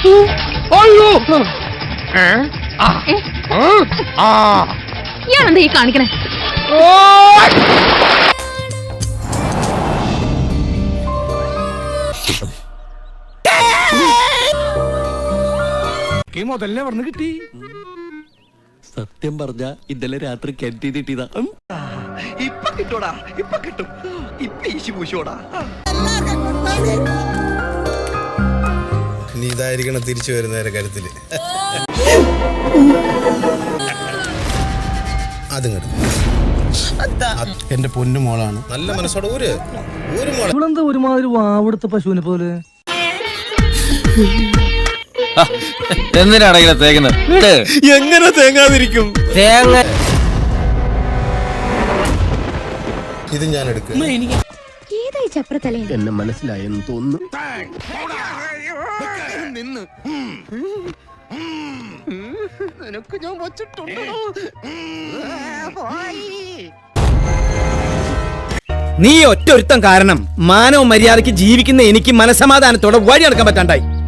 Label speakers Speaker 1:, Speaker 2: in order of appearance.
Speaker 1: അയ്യോ.
Speaker 2: ഇയാളെന്താ ഈ കാണിക്കണേ?
Speaker 1: മുതലേ പറഞ്ഞു കിട്ടി?
Speaker 3: സത്യം പറഞ്ഞ ഇന്നലെ രാത്രി കെന്റീൻ കിട്ടിയതാ.
Speaker 4: ഇപ്പൊ കിട്ടോടാ ഇപ്പൊ കിട്ടും. ഇപ്പൊ ഈശി പൂശോടാ
Speaker 5: ഇനി ഇതായിരിക്കണം തിരിച്ചു വരുന്നവരെ കരുത്തിൽ. എന്റെ പൊന്നു മോളാണ്. നല്ല മനസ്സോടെ മോളെ.
Speaker 6: ഇവളെന്താ ഒരുമാതിരി വാവെടുത്ത പശുവിനെ പോലെ?
Speaker 3: എന്തിനാണ് ഇങ്ങനെ തേങ്ങുന്നത്
Speaker 5: എങ്ങനെ തേങ്ങാതിരിക്കും?
Speaker 3: തേങ്ങ.
Speaker 5: ഇത് ഞാൻ എടുക്കും.
Speaker 3: എന്നെ മനസ്സിലായെന്ന് തോന്നുന്നു.
Speaker 7: നീ ഒറ്റ ഒരുത്തം കാരണം മാനവ മര്യാദയ്ക്ക് ജീവിക്കുന്ന എനിക്ക് മനസമാധാനത്തോടെ വഴി നടക്കാൻ പറ്റാണ്ടായി.